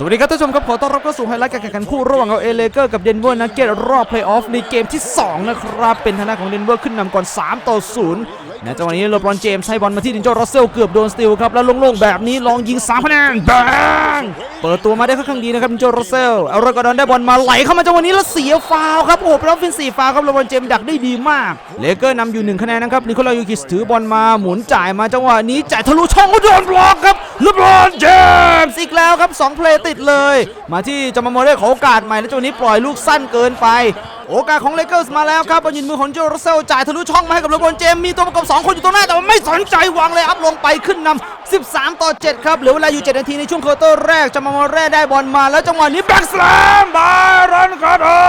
สวัสดีครับท่านผู้ชมครับขอต้อนรับเข้าสู่ไฮไลท์การแข่งขันคู่ระหว่างเอาเอเลเกอร์กับเดนเวอร์นักเก็ตรอบเพลย์ออฟในเกมที่ 2 นะครับ เป็นทางด้านของเดนเวอร์ขึ้นนำก่อน 3 ต่อ 0 ในจังหวะนี้เลบรอนเจมส์ให้บอลมาที่ดินโจรัสเซลเกือบโดนสติลครับแล้วโล่งๆแบบนี้ลองยิง3คะแนนแบงเปิดตัวมาได้ค่อนข้างดีนะครับดินโจรัสเซลเอารากอดอนได้บอลมาไหลเข้ามาจังหวะนี้แล้วเสียฟาวครับโอ้โหเป็นออฟเฟนซีฟาวครับเลบรอนเจมส์ดักได้ดีมากเลเกอร์นำอยู่หนึ่งคะแนนนะครับนิโคลายูกิสถือบอลมาหมุนจ่ายมาจังหวะนี้จ่ายทะลุช่องก็โดนบล็อกครับเลบรอนเจมส์อีกแล้วครับสองเพลย์ติดเลย มาที่จามาโมเร่ขอโอกาสใหม่แล้วจังหวะนี้ปล่อยลูกสั้นเกินไป โอกาสของเลเกอร์สมาแล้วครับบอลยินมือของโจรัสเซลจ่ายทะลุช่องมาให้กับเลบรอนเจมมีตัวประกอบ2คนอยู่ตรงหน้าแต่ว่าไม่สนใจวางเลยอัพลงไปขึ้นนำ13 ต่อ 7 ครับเหลือเวลาอยู่ 7 นาทีในช่วงเคอร์เตอร์แรกจามาโมเร่ได้บอลมาแล้วจังหวะนี้แบ็กสแลมบารอนคาร์ดอ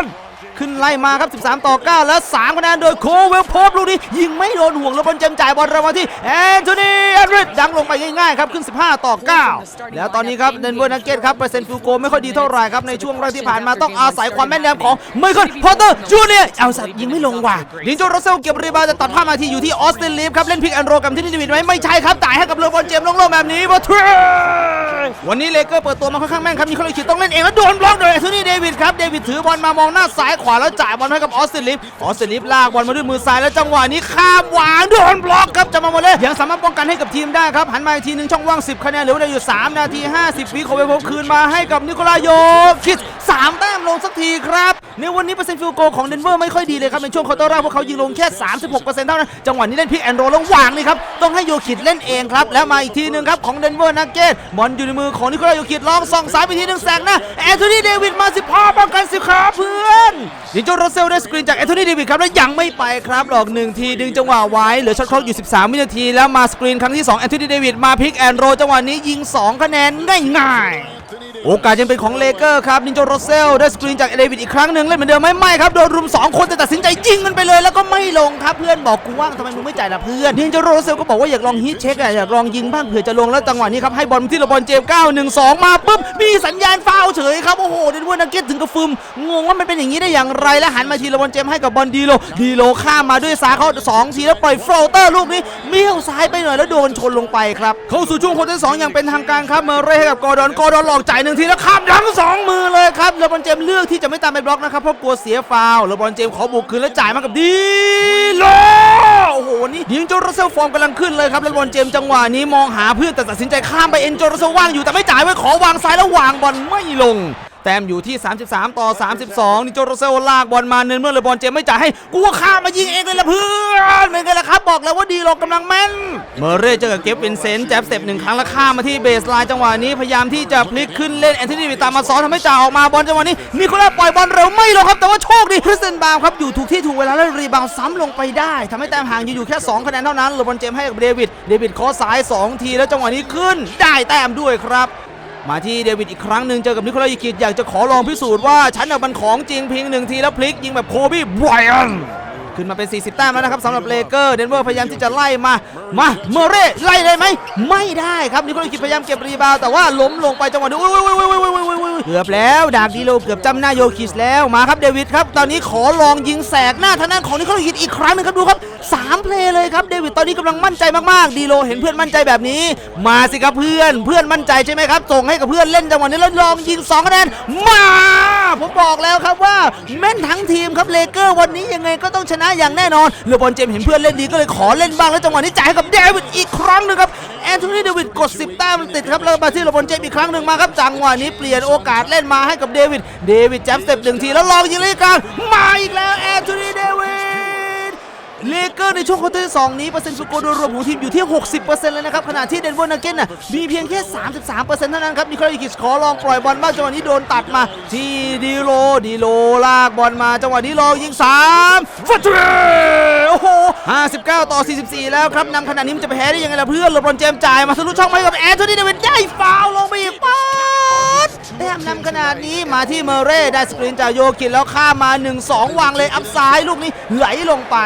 น ขึ้นไล่มาครับ 13 ต่อ 9 และ3คะแนนโดยโคเวลพบลูกนี้ยิงไม่โดนห่วงเลบอนเจมจ่ายบอลร็วมาที่แอนโทนีแอนริดดังลงไปง่ายๆครับขึ้น 15 ต่อ 9 แล้วตอนนี้ครับเดนเวอร์นักเก็ตครับเปอร์เซ็นต์ฟิลโกไม่ค่อยดีเท่าไหร่ครับในช่วงแรกที่ผ่านมาต้องอาศัยความแม่นยำของไมเคิลพอตเตอร์จูเนียร์เอาสัตว์ยิงไม่ลงว่ะดิงโจรสเซลเก็บรีบาวจะตัดผ้ามาที่อยู่ที่ออสตินลีฟครับเล่นพิกแอนโรกับที่นี่เดวิดไหมไม่ใช่ครับจ่ายให้กับเลบอนเจมส์โล่งๆแบบนี้มาทรีวันนี้เลเกอร์เปิดตัวมาค่อนข้างแม่นครับมีคนเลยคิดต้องเล่นเองแล้วโดนบล็อกโดยแอนโทนีเดวิดครับเดวิดถือบอลมามองหน้าซ้ายขวาวาแล้วจ่ายบอลให้กับออสตินลีฟออสตินลีฟลากบอลมาด้วยมือซ้ายแล้วจังหวะนี้ข้ามหวางโดนบล็อกครับจะมาหมดเลยยังสามารถป้องกันให้กับทีมได้ครับหันมาอีกทีหนึ่งช่องว่าง 10 คะแนนเหลือเวลาอยู่ 3 นาที 50วิโคเวโพคืนมาให้กับนิโคลาโยคิด 3 แต้มลงสักทีครับ ในวันนี้เปอร์เซ็นต์ฟิลโกของเดนเวอร์ไม่ค่อยดีเลยครับ ในช่วงควอเตอร์แรกพวกเขายิงลงแค่ 36%เท่านั้น จังหวะนี้เล่นพิกแอนโรล้วางนี่ครับ ต้องให้โยคิดเล่นเองครับ แล้วมาอีกทีหนึ่งครับของเดนเวอร์นักเก็ตบอลอยู่ในมือของนิโคลาโยคิดลองส่องซ้ายไปทีหนึ่งแซงหนะแอนโทนีเดวิดมา15ป้องกันสิครับเพื่อนดิงโจโรเซลได้สกรีนจากแอนโทนีเดวิดครับแล้วยังไม่ไปครับหลอกหนึ่งทีดึงจังหวะไว้เหลือช็อตคล็อกอยู่ 13 วินาที แล้วมาสกรีนครั้งที่2แอนโทนีเดวิดมาพิกแอนโรจังหวะนี้ยิง 2 คะแนนง่ายๆ โอกาสยังเป็นของเลเกอร์ครับนินโจโรเซลได้สกรีนจากเดวิดอีกครั้งหนึ่งเล่นเหมือนเดิมไหมไม่ครับโดนรุม 2 คนแต่ตัดสินใจยิงมันไปเลยแล้วก็ไม่ลงครับเพื่อนบอกกูว่างทำไมมึงไม่จ่ายล่ะเพื่อนนินโจโรเซลก็บอกว่าอยากลองฮีทเช็คอะอยากลองยิงบ้างเผื่อจะลงแล้วจังหวะนี้ครับให้บอลที่เลบอนเจมส์9 1 2 มาปุ๊บมีสัญญาณฟาวเฉยครับโอ้โหเดนเวอร์นักเก็ตถึงกับฟึมงงว่ามันเป็นอย่างนี้ได้อย่างไรและหันมาทีเลบอนเจมส์ให้กับบอลดีโลดีโลข้ามมาด้วยซ้ายเขาสองทีแล้วปล่อยโฟลเตอร์ลูกนี้เมี่ยวซ้ายไปหน่อยแล้วโดนชนลงไปครับเข้าสู่ช่วงควอเตอร์สอย่างเป็นทางการครับเมเร่ให้กับกอร์ดอนกอร์ดอนหลอกจ่ายนึ่งทีแล้วข้ามทั้งสองมือเลยครับเลบอนเจมเลือกที่จะไม่ตามไปบล็อกนะครับเพราะกลัวเสียฟาวล์เลบอนเจมขอบุกคืนและจ่ายมากับดีโลโอ้โหนี่ยิงโจรัสเซลฟอร์มกำลังขึ้นเลยครับเลบอนเจมจังหวะนี้มองหาเพื่อนแต่ตัดสินใจข้ามไปเอ็นโจรัสเซลว่างอยู่แต่ไม่จ่ายไว้ขอวางซ้ายแล้ววางบอลไม่ลง ต้มอยู่ที่ 33 ต่อ 32นี่โจโรเซลลากบอลมาเนินเมื่อเลบอลเจมไม่จ่ายให้กูก็ข้ามมายิงเองเลยละเพื่อนเป็นไงล่ะครับ บอกแล้วว่าดีเรากำลังแม่น เมอร์เร่เจอกับเก็บวินเซนต์แจ็บสเต็ปหนึ่งครั้งแล้วข้ามมาที่เบสไลน์จังหวะนี้พยายามที่จะพลิกขึ้นเล่นแอนโทนีวิตามมาซ้อนทำให้จ่าออกมาบอลจังหวะนี้นิโคล่าปล่อยบอลเร็วไม่ลงครับแต่ว่าโชคดีคริสเตนบาวครับอยู่ถูกที่ถูกเวลาแล้วรีบาวด์ซ้ำลงไปได้ทำให้แต้มห่างอยู่แค่สองคะแนนเท่านั้นเลบอลเจมให้กับเดวิดเดวิดขอสายสองทีแล้วจังหวะนี้ขึ้นได้แต้มด้วยครับ มาที่เดวิดอีกครั้งหนึ่งเจอกับนิโคลายิกิตอยากจะขอลองพิสูจน์ว่าฉันน่ะมันของจริงเพียงหนึ่งทีแล้วพลิกยิงแบบโคบี้ไบรอันขึ้นมาเป็น 40 แต้มแล้วนะครับสำหรับเลเกอร์เดนเวอร์พยายามที่จะไล่มา มาเมอร์เร่ไล่ได้ไหมไม่ได้ครับนิโคลายิกิตพยายามเก็บรีบาวแต่ว่าล้มลงไปจังหวะนี้ เกือบแล้วดาบดีโลเกือบจำหน้าโยคิสแล้วมาครับเดวิดครับ ตอนนี้ขอลองยิงแสกหน้าทางด้านของนิโคลฮิตอีกครั้งหนึ่งครับดูครับสามเพลย์เลยครับเดวิดตอนนี้กำลังมั่นใจมากๆดีโลเห็นเพื่อนมั่นใจแบบนี้ มาสิครับเพื่อนเพื่อนมั่นใจใช่ไหมครับส่งให้กับเพื่อนเล่นจังหวะนี้แล้วลองยิง2คะแนนมาผมบอกแล้วครับว่าแม่นทั้งทีมครับเลเกอร์วันนี้ยังไงก็ต้องชนะอย่างแน่นอนเลบอนเจมเห็นเพื่อนเล่นดีก็เลยขอเล่นบ้างแล้วจังหวะนี้จ่ายให้กับเดวิดอีกครั้งนึงครับแอนโทนีเดวิดกด 10แต้มติดครับแล้วมาที่เลบอนเจมอีกครั้งหนึ่งมาครับจังหวะนี้เปลี่ยนโอกาสเล่นมาให้กับเดวิด เดวิดแจ็บสเต็ปหนึ่งทีแล้วลองยิงเลยกลางมาอีกแล้วแอนโทนีเดวิดเลเกอร์ในช่วงควอเตอร์สองนี้เปอร์เซ็นต์ฟิลโกลโดยรวมของทีมอยู่ที่ 60%เลยนะครับ ขณะที่เดนเวอร์นักเก็ตน่ะมีเพียงแค่ 33%เท่านั้นครับนิโคลายิกิสขอลองปล่อยบอลบ้างจังหวะนี้โดนตัดมา ที่ดีโลดีโลลากบอลมาจังหวะนี้ลองยิง3ฟัตเทโอ้โห 59 ต่อ 44 แล้วครับนำขนาดนี้มันจะไปแพ้ได้ยังไงล่ะเพื่อนเลบรอนเจมจ่ายมาทะลุช่องไปกับแอนโทนีเดวิดได้ฟาวลงไปอีก แต้มนำขนาดนี้มาที่เมเร่ได้สกรีนจากโยคินแล้วข้ามมา 1-2 วางเลยอัพซ้ายลูกนี้ไหลลงไป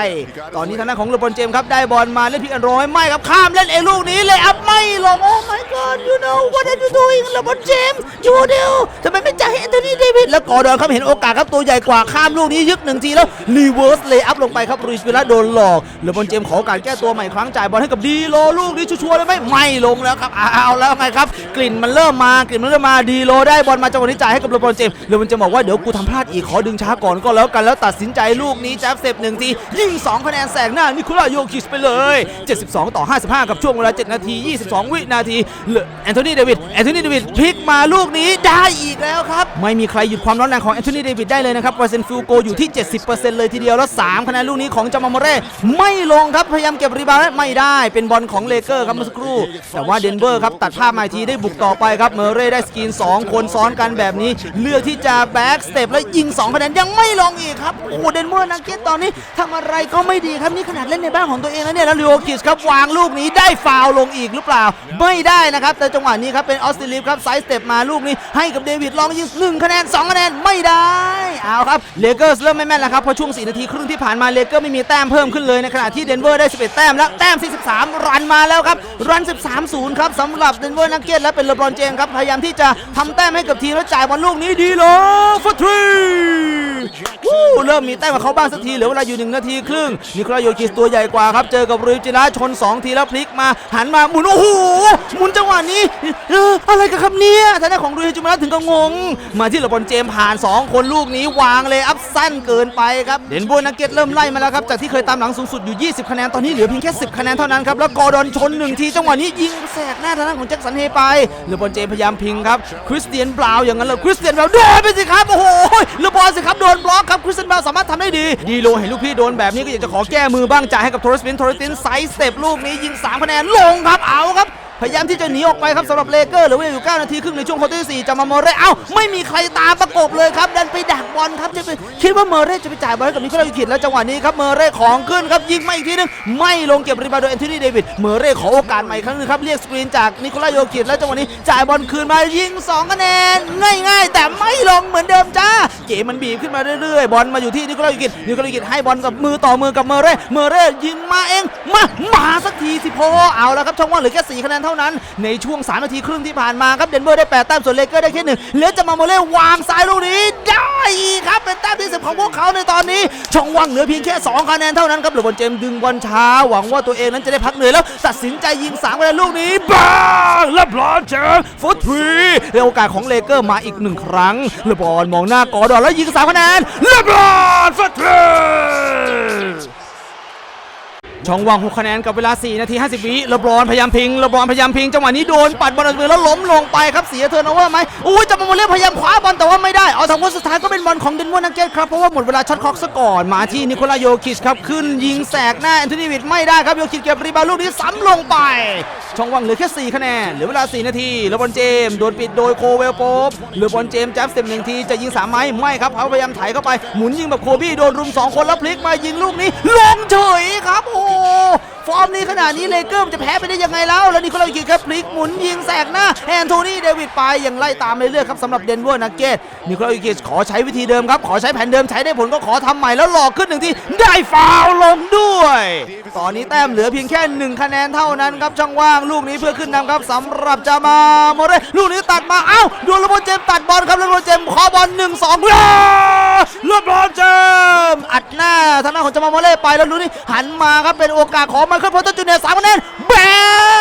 ตอนนี้ทางด้านของเลบอนเจมครับได้บอลมาเล่นพิกอันโรยไม่ครับข้ามเล่นเองลูกนี้เลยอัพไม่ลงโอ้ my god you know what are you doing เลบอนเจมส์ you do ทำไมไม่จ่ายให้แอนโทนีเดผิดแล้วกอดอนครับเห็นโอกาสครับตัวใหญ่กว่าข้ามลูกนี้ยึกหนึ่งทีแล้วรีเวิร์สเลยอัพลงไปครับรุยสวิลาโดนหลอกเลบอนเจมขอกาสแก้ตัวใหม่ครั้งจ่ายบอลให้กับดีโลลูกนี้ชัวร์เลยไหมไม่ลงแล้วครับเอาแล้วไงครับ กลิ่นมันเริ่มมากลิ่นมันเริ่มมาดีโลได้บอลมาจังหวะนี้จ่ายให้กับเลบอนเจมส์เลบอนเจมส์บอกว่าเดี๋ยวกูทำพลาดอีกขอดึงช้าก่อนก็แล้วกันแล้วตัดสินใจลูกนี้แจ๊บเซฟหนึ่งทียิงสองคะแนนแสงหน้านิโคลาโยคิชไปเลย 72 ต่อ 55 กับช่วงเวลา 7 นาที 22 วินาทีเลแอนโทนีเดวิดแอนโทนีเดวิดพลิกมาลูกนี้ได้อีกแล้วครับ ไม่มีใครหยุดความร้อนแรงของแอนโทนีเดวิดได้เลยนะครับเปอร์เซ็นต์ฟิลโกอยู่ที่ 70%เลยทีเดียวแล้ว 3 คะแนนลูกนี้ของจามาโมเร่ไม่ลงครับพยายามเก็บรีบาวด์ไม่ได้เป็นบอลของเลเกอร์ครับเมื่อสักครู่แต่ว่าเดนเวอร์ครับตัดภาพมาทีได้บุกต่อไปครับเมเร่ได้สกรีน2 คนซ้อนกันแบบนี้ เลือกที่จะแบ็กสเต็ปแล้วยิง2คะแนนยังไม่ลงอีกครับโอ้โหเดนเวอร์นักเก็ตตอนนี้ทำอะไรก็ไม่ดีครับนี่ขนาดเล่นในบ้านของตัวเองแล้วเนี่ยแล้วลิโอคิชครับวางลูกนี้ได้ฟาวลงอีกหรือเปล่า ไม่ได้นะครับแต่จังหวะนี้ครับเป็นออสติลิฟครับไซส์สเต็ปมาลูกนี้ให้กับเดวิดลองยิงหนึ่งคะแนนสองคะแนนไม่ได้เอาครับเลเกอร์สเริ่มไม่แม่นแล้วครับเพราะช่วง4นาทีครึ่งที่ผ่านมาเลเกอร์ไม่มีแต้มเพิ่มขึ้นเลยในขณะที่เดนเวอร์ได้ 11 แต้มแล้วแต้ม 43 รันมาแล้วครับรัน 13-0 ครับสำหรับเดนเวอร์นักเก็ตและเป็นเลบรอนเจมส์ครับพยายามที่จะทำแต้มให้กับทีมแล้วจ่ายบอลลูกนี้ดีเลยฟอร์ทรี วู้เริ่มมีแต้มกับเขาบ้างสักทีเหลือเวลาอยู่1นนาทีครึ่งนิโคลาโยคิสตัวใหญ่กว่าครับ เจอกับริวจิระชน 2 ทีแล้วพลิกมาหันมาหมุนโอ้โหหมุนจังหวะนี้อะไรกันครับเนี่ยทางด้านของริวจิระถึงก็งง มาที่เลบอนเจมผ่าน 2 คนลูกนี้วางเลยอัพสั้นเกินไปครับเดนโบนักเก็ตเริ่มไล่มาแล้วครับจากที่เคยตามหลังสูงสุดอยู่ 20 คะแนนตอนนี้เหลือเพียงแค่10คะแนนเท่านั้นครับแล้วกอร์ดอนชนหนึ่งทีจังหวะนี้ยิงแสกหน้าทางด้านของแจ็คสันเฮไปเลบอนเจมพยายามพิงครับคริสเตียนบราวอย่างนั้นเลยคริสเตียนบราวโดนไปสิครับโอ้โหเลบอนสิครับโดนบล็อกครับคริสเตียนบราสามารถทำได้ดีดีโลเห็นลูกพี่โดนแบบนี้ก็อยากจะขอแก้มือบ้างจ่ายให้กับโทรสปินโทรสปินไซส์สเต็ปลูกนี้ยิงสามคะแนนลงครับเอาครับพยายามที่จะหนีออกไปครับสำหรับเลเกอร์เหลือเวลาอยู่ 9 นาทีครึ่งในช่วงควอเตอร์ที่4จะมาโมเร่เอ้าไม่มีใครตามประกบเลยครับดันไปดักบอลครับจะไปคิดว่าเมอร์เร่จะไปจ่ายบอลให้กับนิโคลายูคิดแล้วจังหวะนี้ครับเมอร์เร่ของขึ้นครับยิงมาอีกทีนึงไม่ลงเก็บรีบาวด์โดยแอนโทนีเดวิดเมอร์เร่ขอโอกาสใหม่ครั้งนึงครับเรียกสกรีนจากนิโคลาโยคิดแล้วจังหวะนี้จ่ายบอลคืนมายิง2คะแนนง่าย ๆ แต่ไม่ลงเหมือนเดิมจ้า กมมันบีบขึ้นมาเรื่อยๆบอลมาอยู่ที่นิโคลายูคิดนิโคลายูคิดให้บอลกับมือต่อมือกับเมอเร่เมอเร่ยิงมาเองมามาสักทีสิพอเอาแล้วครับช่องว่างเหลือแค่4คะแนนเท่านั้น ในช่วง 3 นาทีครึ่งที่ผ่านมาครับเดนเวอร์ได้8แต้มส่วนเลเกอร์ได้แค่หนึ่งเหลือจะมาโมเล่วางซ้ายลูกนี้ได้ อีกครับ เป็นแต้มที่สิบของพวกเขาในตอนนี้ ช่องว่างเหลือเพียงแค่ 2 คะแนนเท่านั้นครับเลบอนเจมดึงบอลช้า หวังว่าตัวเองนั้นจะได้พักเหนื่อยแล้ว ตัดสินใจยิง3คะแนนลูกนี้บ้างแลบอนเจมฟุตทรีในโอกาสของเลเกอร์มาอีกหนึ่งครั้งเลบอนมองหน้ากอดอนแล้วยิง3คะแนนและบอนฟุตทรี ช่องว่าง6คะแนนกับเวลา 4 นาที 50 วิเลบรอนพยายามพิงเลบรอนพยายามพิงจังหวะนี้โดนปัดบอลออกมือแล้วล้มลงไปครับเสียเทิร์นโอเวอร์ไหมอุ้ยจะมาโมเล่พยายามคว้าบอลแต่ว่าไม่ได้ เอาทางวันสุดท้ายก็เป็นบอลของเดนเวอร์นักเก็ตครับเพราะว่าหมดเวลาช็อตคล็อกซะก่อนมาที่นิโคลาโยคิชครับขึ้นยิงแสกหน้าแอนโทนีวิดไม่ได้ครับโยคิชเก็บรีบาลูกนี้ซ้ำลงไป ช่องว่างเหลือแค่4คะแนนเหลือเวลา 4 นาทีเลบอนเจมส์โดนปิดโดยโคเวลโป๊บเลบอนเจมส์จับสเต็ปหนึ่งทีจะยิงสามไหมไม่ครับเขาพยายามไถเข้าไปหมุนยิงแบบโคบี้โดนรุมสองคนแล้วพลิกมายิงลูกนี้ลงเฉยครับโอ้ Oh! ฟอร์มนี้ขนาดนี้เลเกอร์มันจะแพ้ไปได้ยังไงแล้ว แล้วนี่เขาเราอีกครับพลิกหมุนยิงแสกหน้าแอนโทนีเดวิดไปยังไล่ตามเรื่อยๆครับสำหรับเดนเวอร์นักเก็ตนิโคลาอิกิชขอใช้วิธีเดิมครับ ขอใช้แผนเดิมใช้ได้ผลก็ขอทำใหม่แล้วหลอกขึ้นหนึ่งทีได้ฟาวลงด้วย ตอนนี้แต้มเหลือเพียงแค่หนึ่งคะแนนเท่านั้นครับช่องว่างลูกนี้เพื่อขึ้นนำครับสำหรับจามาโมเรลูกนี้ตัดมาเอ้าดนเลบรอนเจมตัดบอลครับเลบอนเจมขอบอลหนึ่งสองเลบรอนเจมอัดหน้าทางด้าของจามาโมเรไปแล้วลูกนี้หันมาครับเป็นโอกาสของไมเคิลพอตเตอร์จูเนียร์สามคะแนนแบ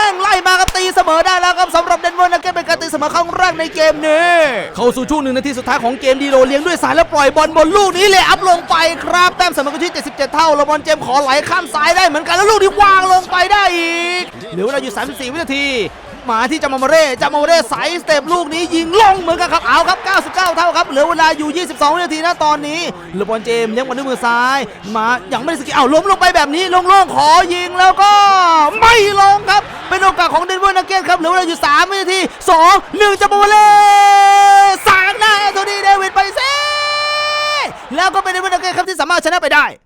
งไล่มาครับตีเสมอได้แล้วครับสำหรับเดนเวอร์นักเก็ตเป็นการตีเสมอครั้งแรกในเกมนี้ เข้าสู่ช่วงหนึ่งนาทีสุดท้ายของเกมดีโรเลี้ยงด้วยสายแล้วปล่อยบอลบนลูกนี้เลยอัพลงไปครับแต้มเสมอกันที่77 เท่าแล้วบอลเจมขอไหลข้ามซ้ายได้เหมือนกันแล้วลูกนี้วางลงไปได้อีกเหลือเวลาอยู่ 34 วินาที มาที่จามาโมเร่จามาโมเร่ใสสเต็ปลูกนี้ยิงลงเหมือนกันครับเอาครับ 99 เท่าครับเหลือเวลาอยู่ 22 วินาทีนะตอนนี้เลบอนเจมยังบอลด้วยมือซ้าย มายังไม่ได้สกิลเอาล้มลงไปแบบนี้โล่งขอยิงแล้วก็ไม่ลงครับ เป็นโอกาสของเดนเวอร์นักเก็ตครับเหลือเวลาอยู่ 3 วินาที 2 1จามาโมเร่สางหน้าแอนโทนีเดวิดไปเซแล้วก็เป็นเดนเวอร์นักเก็ตครับที่สามารถชนะไปได้